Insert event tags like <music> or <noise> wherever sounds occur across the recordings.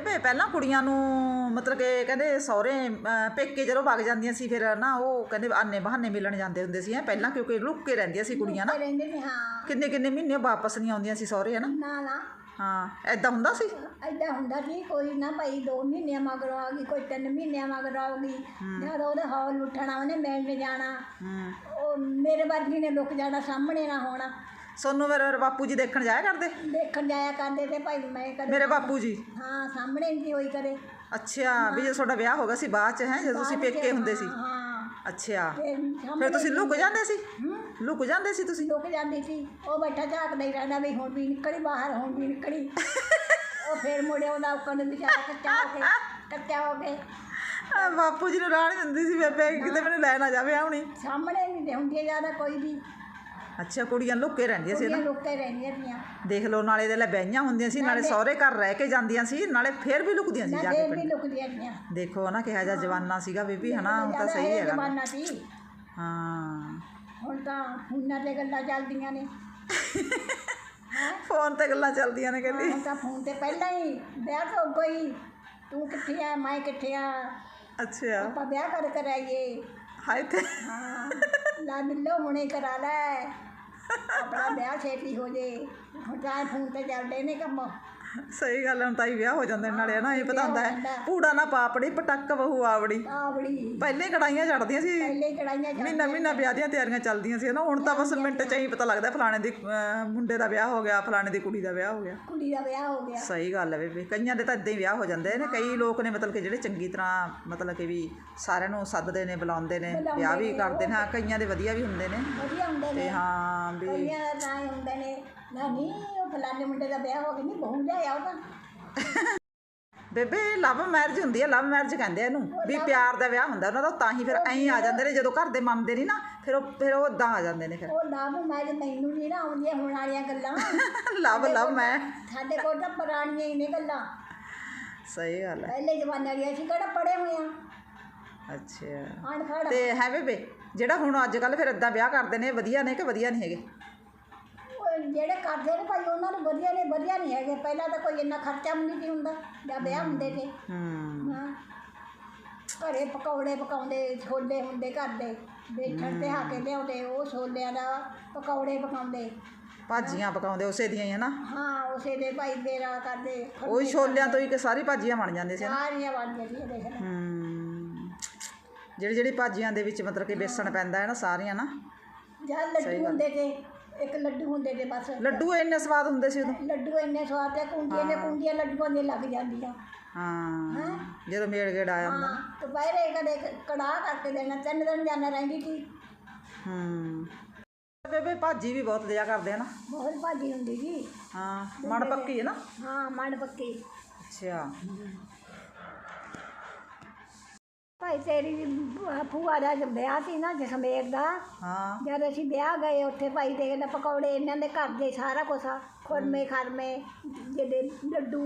ਬੇਬੇ ਪਹਿਲਾਂ ਕੁੜੀਆਂ ਨੂੰ ਮਤਲਬ ਕਿ ਕਹਿੰਦੇ ਸਹੁਰੇ ਪੇਕੇ ਜਦੋਂ ਵਗ ਜਾਂਦੀਆਂ ਸੀ ਫਿਰ ਨਾ ਉਹ ਕਹਿੰਦੇ ਆਨੇ ਬਹਾਨੇ ਮਿਲਣ ਜਾਂਦੇ ਹੁੰਦੇ ਸੀ ਹੈਂ ਪਹਿਲਾਂ ਕਿਉਂਕਿ ਲੁੱਕ ਕੇ ਰਹਿੰਦੀਆਂ ਸੀ ਕੁੜੀਆਂ ਨਾ। ਰਹਿੰਦੇ ਨੇ ਹਾਂ। ਕਿੰਨੇ ਕਿੰਨੇ ਮਹੀਨੇ ਵਾਪਸ ਨਹੀਂ ਆਉਂਦੀਆਂ ਸੀ ਸਹੁਰੇ ਹਨਾ? ਨਾ ਨਾ। ਹਾਂ ਐਦਾਂ ਹੁੰਦਾ ਸੀ? ਐਦਾਂ ਹੁੰਦਾ ਸੀ ਕੋਈ ਨਾ ਭਾਈ 2 ਮਹੀਨਿਆਂ ਮਗਰੋਂ ਆ ਗਈ ਕੋਈ 3 ਮਹੀਨਿਆਂ ਮਗਰੋਂ ਆ ਗਈ। ਜਦ ਉਹਦੇ ਹੌਲ ਉੱਠਣਾ ਉਹਨੇ ਮਿਲਣ ਜਾਣਾ। ਹੂੰ। ਉਹ ਮੇਰੇ ਵਰਗੀ ਨੇ ਲੁਕ ਜਾਣਾ ਸਾਹਮਣੇ ਨਾ ਹੋਣਾ। ਸੋਨੂੰ ਮੇਰੇ ਬਾਪੂ ਜੀ ਦੇਖਣ ਜਾਇਆ ਕਰਦੇ? ਦੇਖਣ ਜਾਇਆ ਕਰਦੇ ਤੇ ਭਾਈ ਮੈਂ ਕਦੇ ਮੇਰੇ ਬਾਪੂ ਜੀ? ਹਾਂ ਸਾਹਮਣੇ ਨਹੀਂ ਹੋਈ ਕਰੇ ਅੱਛਾ ਵੀ ਜਦੋਂ ਤੁਹਾਡਾ ਵਿਆਹ ਹੋ ਗਿਆ ਸੀ ਬਾਅਦ ਚ ਹੈ ਜਦੋਂ ਤੁਸੀਂ ਪੇਕੇ ਹੁੰਦੇ ਸੀ? ਹਾਂ ਅੱਛਾ। ਫਿਰ ਤੁਸੀਂ ਲੁਕ ਜਾਂਦੇ ਸੀ? ਲੁਕ ਜਾਂਦੇ ਸੀ ਤੁਸੀਂ? ਲੁਕ ਜਾਂਦੀ ਸੀ। ਉਹ ਬੈਠਾ ਝਾਕਦਾ ਹੀ ਰਹਿੰਦਾ ਵੀ ਹੁਣ ਵੀ ਨਿਕਲੀ ਬਾਹਰ ਹੁਣ ਵੀ ਨਿਕਲੀ। ਉਹ ਫੇਰ ਮੁੜਿਆ ਉਹਦਾ ਉੱਕਣ ਵਿਚਾਰਾ ਕੱਚਾ ਹੋ ਕੇ ਕੱਚਾ ਹੋ ਕੇ। ਆ, ਬਾਪੂ ਜੀ ਨੂੰ ਰਾਹ ਨਹੀਂ ਦਿੰਦੀ ਸੀ ਬੇਬੇ ਕਿਤੇ ਮੈਨੂੰ ਲੈ ਨਾ ਜਾਵੇ ਆਉਣੀ ਸਾਹਮਣੇ ਨਹੀਂ ਹੁੰਦੀ ਜ਼ਿਆਦਾ ਕੋਈ ਵੀ। ਅੱਛਾ ਕੁੜੀਆਂ ਲੁੱਕੇ ਰਹਿੰਦੀਆਂ ਸੀ ਨਾ। ਕੁੜੀਆਂ ਲੁੱਕ ਕੇ ਰਹਿੰਦੀਆਂ ਤੀਆਂ ਦੇਖ ਲਓ ਨਾਲੇ ਦੇ ਲੈ ਬਹਿਆਂ ਹੁੰਦੀਆਂ ਸੀ ਨਾਲੇ ਸਹੁਰੇ ਘਰ ਰਹਿ ਕੇ ਜਾਂਦੀਆਂ ਸੀ ਨਾਲੇ ਫੇਰ ਵੀ ਲੁਕਦੀਆਂ ਸੀ ਨਾ ਜਾ ਕੇ ਦੇਰ ਵੀ ਪਿੰਡ। ਲੁਕਦੀਆਂ ਤੀਆਂ ਦੇਖੋ ਨਾ ਕਿਹਾ ਜਾ ਜਵਾਨਾ ਸੀਗਾ ਬੀਬੀ ਹਨਾ ਹੁਣ ਤਾਂ ਸਹੀ ਇਹ ਹੈਗਾ ਜ਼ਮਾਨਾ ਸੀ। ਹਾਂ। ਹੁਣ ਤਾਂ ਫੋਨਾਂ ਤੇ ਗੱਲਾਂ ਚੱਲਦੀਆਂ ਨੇ। ਫੋਨ ਤੇ ਗੱਲਾਂ ਚੱਲਦੀਆਂ ਨੇ ਕਹਿੰਦੀ। ਹੁਣ ਤਾਂ ਫੋਨ ਤੇ ਪਹਿਲਾਂ ਹੀ ਵਿਆਹ ਤੋਂ ਕੋਈ ਤੂੰ ਕਿੱਥੇ ਆ ਮੈਂ ਕਿੱਥੇ ਆ? ਅੱਛਾ। ਆਪਾਂ ਵਿਆਹ ਕਰ ਕਰਾਈਏ। ਹਾਏ ਤੇ। ਹਾਂ ਲਾ ਮਿਲੋ ਹੁਣੇ ਕਰਾ ਲੈ। ਆਪਣਾ ਵਿਆਹ ਛੇਤੀ ਹੋ ਜੇ। ਹੁਣ ਤਾਂ ਫੋਨ ਤੇ ਚੱਲਦੇ ਨੇ ਕੰਮ। ਸਹੀ ਗੱਲ ਹੁਣ ਤਾਂ ਹੀ ਵਿਆਹ ਹੋ ਜਾਂਦੇ ਨੇ ਨਾਲੇ ਹਨਾ ਇਹ ਪਤਾ ਹੁੰਦਾ ਹੋ। ਪੂੜਾ ਨਾ ਪਾਪੜੀ ਪਟੱਕ ਬਹੂ ਆਵੜੀ। ਆਵੜੀ। ਪਹਿਲੇ ਕੜਾਈਆਂ ਚੜਦੀਆਂ ਸੀ। ਪਹਿਲੇ ਕੜਾਈਆਂ ਚੱਲ ਮਹੀਨਾ ਮਹੀਨਾ ਵਿਆਹ ਦੀਆਂ ਤਿਆਰੀਆਂ ਚੱਲਦੀਆਂ ਸੀ ਨਾ ਹੁਣ ਤਾਂ ਬਸ ਮਿੰਟ ਚ ਹੀ ਪਤਾ ਲੱਗਦਾ ਫਲਾਣੇ ਦੀ ਮੁੰਡੇ ਦਾ ਵਿਆਹ ਹੋ ਗਿਆ ਫਲਾਣੇ ਦੀ ਕੁੜੀ ਦਾ ਵਿਆਹ ਹੋ ਗਿਆ। ਕੁੜੀ ਦਾ ਵਿਆਹ ਹੋ ਗਿਆ। ਸਹੀ ਗੱਲ ਹੈ ਬੇਬੇ ਕਈਆਂ ਦੇ ਤਾਂ ਇਦਾਂ ਹੀ ਵਿਆਹ ਹੋ ਜਾਂਦੇ ਨੇ ਕਈ ਲੋਕ ਨੇ ਮਤਲਬ ਕਿ ਜਿਹੜੇ ਚੰਗੀ ਤਰ੍ਹਾਂ ਮਤਲਬ ਕਿ ਵੀ ਸਾਰਿਆਂ ਨੂੰ ਸੱਦਦੇ ਨੇ ਬੁਲਾਉਂਦੇ ਨੇ ਵਿਆਹ ਵੀ ਨੇ, ਕਰਦੇ ਨੇ ਹਾਂ ਕਈਆਂ ਦੇ ਵਧੀਆ ਵੀ ਹੁੰਦੇ ਨੇ। ਵਧੀਆ ਹੁੰਦੇ ਤੇ ਨੇ। ਹਾਂ ਵੀ ਕਈਆਂ ਦਾ ਤਾਂ ਹੁੰਦੇ ਨੇ। ਨਾ ਨਹੀਂ ਉਹ ਫਲਾਣੇ ਮੁੰਡੇ ਦਾ ਵਿਆਹ ਹੋ ਗਿਆ ਨਹੀਂ ਬਹੂ ਲਿਆਇਆ ਉਹਦਾ ਬੇਬੇ ਲਵ ਮੈਰਿਜ ਹੁੰਦੀ ਹੈ ਲਵ ਮੈਰਿਜ ਕਹਿੰਦੇ ਆ ਇਹਨੂੰ ਵੀ ਪਿਆਰ ਦਾ ਵਿਆਹ ਹੁੰਦਾ ਉਹਨਾਂ ਦਾ ਤਾਂ ਹੀ ਫਿਰ ਐਂ ਆ ਜਾਂਦੇ ਨੇ ਜਦੋਂ ਘਰ ਦੇ ਮੰਨਦੇ ਨਹੀਂ ਨਾ ਫਿਰ ਉਹ ਫਿਰ ਉਹ ਇਦਾਂ ਆ ਜਾਂਦੇ ਨੇ ਫਿਰ। ਉਹ ਲਾਭ ਮੈਂ ਤੇ ਮੈਨੂੰ ਨਹੀਂ ਨਾ ਆਉਂਦੀਆਂ ਹੁਣ ਵਾਲੀਆਂ ਗੱਲਾਂ। <laughs> ਲਵ ਲਵ ਮੈਂ ਸਾਡੇ ਕੋਲ ਤਾਂ ਪੁਰਾਣੀਆਂ ਹੀ ਨੇ ਗੱਲਾਂ। ਸਹੀ ਗੱਲ ਹੈ ਪਹਿਲੇ ਜ਼ਮਾਨੇ ਵਾਲੀਆਂ ਅਸੀਂ ਕਿਹੜਾ ਪੜੇ ਹੋਏ ਆ? ਅੱਛਾ। ਅਨਪੜ੍ਹ ਤੇ ਹੈ ਬੇਬੇ ਜਿਹੜਾ ਹੁਣ ਅੱਜ ਕੱਲ ਫਿਰ ਇਦਾਂ ਵਿਆਹ ਕਰਦੇ ਨੇ ਵਧੀਆ ਨੇ ਕਿ ਵਧੀਆ ਨਹੀਂ ਹੈਗੇ? ਜਿਹੜੇ ਕਰਦੇ ਨੇ ਭਾਈ ਉਹਨਾਂ ਨੂੰ ਵਧੀਆ ਨੇ ਵਧੀਆ ਨਹੀਂ ਹੈਗੇ। ਪਹਿਲਾਂ ਤਾਂ ਕੋਈ ਇੰਨਾ ਖਰਚਾ ਵੀ ਨਹੀਂ ਸੀ ਹੁੰਦਾ ਜਾਂ ਵਿਆਹ ਹੁੰਦੇ ਤੇ। ਹੂੰ। ਹਾਂ। ਘਰੇ ਪਕੌੜੇ ਪਕਾਉਂਦੇ ਛੋਲੇ ਹੁੰਦੇ ਘਰ ਦੇ। ਬੇਠਣ ਤੇ ਹਾ ਕੇ ਲਿਆਉਂਦੇ ਉਹ ਛੋਲਿਆਂ ਦਾ ਪਕੌੜੇ ਪਕਾਉਂਦੇ। ਭਾਜੀਆਂ ਪਕਾਉਂਦੇ ਉਸੇ ਦੀਆਂ ਹੀ ਹਨਾ? ਹਾਂ ਉਸੇ ਦੇ ਭਾਈ ਦੇਰਾ ਕਰਦੇ ਉਹੀ ਛੋਲਿਆਂ ਤੋਂ ਹੀ ਕਿ ਸਾਰੀ ਭਾਜੀਆਂ ਬਣ ਜਾਂਦੀਆਂ ਸੀ ਹਨਾ? ਸਾਰੀਆਂ ਬਣ ਜਾਂਦੀਆਂ ਦੇਖ ਲੈ। ਹੂੰ। ਜਿਹੜੀ ਜਿਹੜੀ ਭਾਜੀਆਂ ਦੇ ਵਿੱਚ ਮਤਲਬ ਕਿ ਬੇਸਣ ਪੈਂਦਾ ਹੈ ਨਾ ਸਾਰੀਆਂ ਨਾ? ਜਾਂ ਲੱਡੂ ਹੁੰਦੇ ਤੇ। ਇੱਕ ਲੱਡੂ ਹੁੰਦੇ ਤੇ ਬਸ। ਲੱਡੂ ਇੰਨੇ ਸਵਾਦ ਹੁੰਦੇ ਸੀ ਉਦੋਂ? ਲੱਡੂ ਇੰਨੇ ਸਵਾਦ ਤੇ ਕੁੰਡੀਆਂ ਨੇ ਕੁੰਡੀਆਂ ਲੱਡੂਆਂ ਦੇ ਲੱਗ ਜਾਂਦੀਆਂ। ਹਾਂ ਜਦੋਂ ਮੇਲ ਗੇੜ ਆ ਜਾਂਦਾ। ਹਾਂ ਦੁਪਹਿਰੇ ਕਦੇ ਕੜਾਹ ਕਰਕੇ ਦੇਣਾ ਤਿੰਨ ਦਿਨ ਜਾਣਾ ਰਹਿੰਦੀ ਸੀ ਹੂੰ। ਬੇਬੇ ਭਾਜੀ ਵੀ ਬਹੁਤ ਦਿਆ ਕਰਦੇ ਆ ਨਾ। ਬਹੁਤ ਭਾਜੀ ਹੁੰਦੀ ਜੀ। ਹਾਂ ਮਣ ਪੱਕੀ ਹੈ ਨਾ? ਹਾਂ ਮੜ ਪੱਕੀ। ਅੱਛਾ। ਭਾਈ ਤੇਰੀ ਭੂਆ- ਭੂਆ ਦਾ ਵਿਆਹ ਸੀ ਨਾ ਜਸਮੇਰ ਦਾ। ਹਾਂ। ਜਦ ਅਸੀਂ ਵਿਆਹ ਗਏ ਉੱਥੇ ਭਾਈ ਦੇ ਲੈ ਪਕੌੜੇ ਇਹਨਾਂ ਦੇ ਘਰ ਦੇ ਸਾਰਾ ਕੁਛ ਆ। ਖੁਰਮੇ ਖਰਮੇ ਜਿਹੜੇ ਲੱਡੂ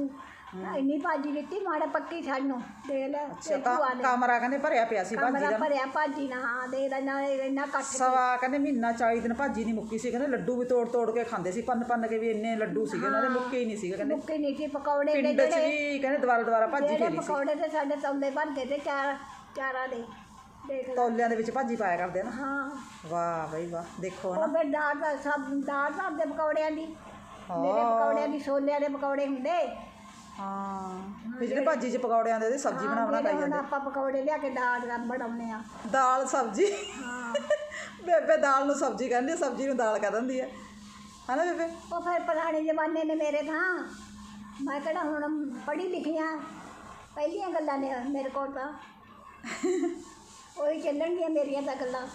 ਇੰਨੀ ਭਾਜੀ ਦਿੱਤੀ ਮਾੜਾ ਪੱਕੀ ਸਾਨੂੰ ਦੇਖ ਲੈ ਤੇ ਅੱਛਾ ਨੇ ਕਮਰਾ ਕਹਿੰਦੇ ਭਰਿਆ ਪਿਆ ਸੀ ਭਾਜੀ ਕਮਰਾ ਦਾ। ਭਰਿਆ ਭਾਜੀ ਨਾਲ ਹਾਂ ਦੇ ਲੈ ਨਾ ਇੰਨਾ ਕੱਟ ਸਵਾ ਕਹਿੰਦੇ ਮਹੀਨਾ 40 ਦਿਨ ਭਾਜੀ ਨਹੀਂ ਮੁੱਕੀ ਸੀ ਕਹਿੰਦੇ ਲੱਡੂ ਵੀ ਤੋੜ ਤੋੜ ਕੇ ਖਾਂਦੇ ਸੀ ਪੰਨ ਪੰਨ ਕੇ ਵੀ ਇੰਨੇ ਲੱਡੂ ਸੀਗੇ ਉਹਨਾਂ ਦੇ ਮੁੱਕੇ ਹੀ ਨਹੀਂ ਸੀਗੇ ਕਹਿੰਦੇ। ਮੁੱਕੇ ਨਹੀਂ ਸੀ ਪਕੌੜੇ ਦੇ ਜਿਹੜੇ ਵੀ ਕਹਿੰਦੇ ਦੁਬਾਰਾ ਦੁਬਾਰਾ ਭਾਜੀ ਫੇਰੀ ਸੀ। ਪਕੌੜੇ ਤੇ ਸਾਡੇ ਤੌਲੇ ਭਰ ਗਏ ਤੇ ਚਾਰ ਚਾਰਾਂ ਦੇ। ਤੌਲਿਆਂ ਦੇ ਵਿੱਚ ਭਾਜੀ ਪਾਇਆ ਕਰਦੇ ਨਾ। ਹਾਂ। ਵਾਹ ਬਈ ਵਾਹ ਦੇਖੋ ਨਾ। ਉਹ ਫਿਰ ਦਾਲ ਦਾ ਸਭ ਦਾਲ ਧਰ ਦੇ ਪਕੌੜਿਆਂ ਦੀ। ਮੇਰੇ ਪਕੌੜਿਆਂ ਦੀ ਛੋਲਿਆਂ ਦੇ ਪਕੌੜੇ ਹੁੰਦੇ। ਹਾਂ। ਜਿਹੜੇ ਭਾਜੀ 'ਚ ਪਕੌੜਿਆਂ ਦੇ ਉਹਦੀ ਸਬਜ਼ੀ ਬਣਾ ਬਣਾ ਖਾਈ ਹੁਣ ਜਾਂਦੇ। ਆਪਾਂ ਪਕੌੜੇ ਲਿਆ ਕੇ ਦਾਲ ਦਾ ਬਣਾਉਂਦੇ ਆ ਦਾਲ ਸਬਜ਼ੀ। ਹਾਂ। ਬੇਬੇ ਦਾਲ ਨੂੰ ਸਬਜ਼ੀ ਕਹਿੰਦੀ ਆ, ਸਬਜ਼ੀ ਨੂੰ ਦਾਲ ਕਹਿ ਦਿੰਦੀ ਹੈ ਹਨਾ ਬੇਬੇ? ਉਹ ਫਿਰ ਪੁਰਾਣੇ ਜ਼ਮਾਨੇ ਨੇ ਮੇਰੇ ਤਾਂ ਮੈਂ ਕਿਹੜਾ ਹੁਣ ਪੜ੍ਹੀ ਲਿਖੀਆਂ ਪਹਿਲੀਆਂ ਗੱਲਾਂ ਨੇ ਮੇਰੇ ਕੋਲ ਤਾਂ। ਉਹੀ ਚੱਲਣਗੀਆਂ ਮੇਰੀਆਂ ਤਾਂ ਗੱਲਾਂ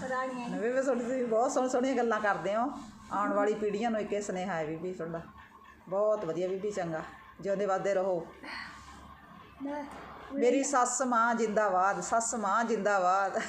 ਪੁਰਾਣੀਆਂ ਹੀ। ਬੇਬੇ ਤੁਹਾਡੀ ਤੁਸੀਂ ਬਹੁਤ ਸੋਹਣੀ ਸੋਹਣੀਆਂ ਗੱਲਾਂ ਕਰਦੇ ਹੋ। ਆਉਣ ਵਾਲੀ ਪੀੜ੍ਹੀਆਂ ਨੂੰ ਇੱਕੇ ਸੁਨੇਹਾ ਹੈ ਬੀਬੀ ਤੁਹਾਡਾ ਬਹੁਤ ਵਧੀਆ ਬੀਬੀ ਚੰਗਾ। ਜਿਉਂਦੇ ਵਾਦੇ ਰਹੋ। ਮੇਰੀ ਸੱਸ ਮਾਂ ਜਿੰਦਾਬਾਦ ਸੱਸ ਮਾਂ ਜਿੰਦਾਬਾਦ।